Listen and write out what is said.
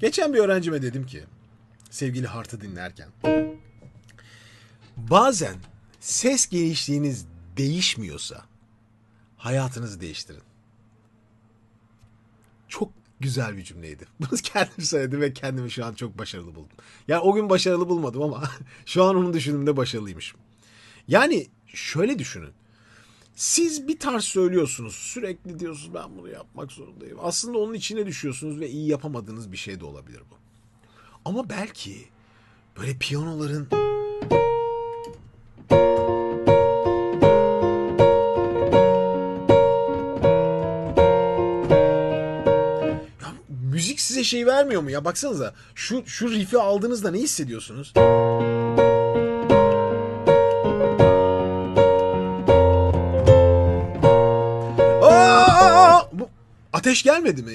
Geçen bir öğrencime dedim ki sevgili Hart'ı dinlerken bazen ses genişliğiniz değişmiyorsa hayatınızı değiştirin. Çok güzel bir cümleydi. Bunu kendim söyledim ve kendimi şu an çok başarılı buldum. Yani o gün başarılı bulmadım ama şu an onu düşündüğümde başarılıymışım. Yani şöyle düşünün. Siz bir tarz söylüyorsunuz. Sürekli diyorsunuz ben bunu yapmak zorundayım. Aslında onun içine düşüyorsunuz ve iyi yapamadığınız bir şey de olabilir bu. Ama belki böyle piyanoların ya müzik size şey vermiyor mu ya? Baksanıza şu şu riff'i aldığınızda ne hissediyorsunuz? Ateş gelmedi mi?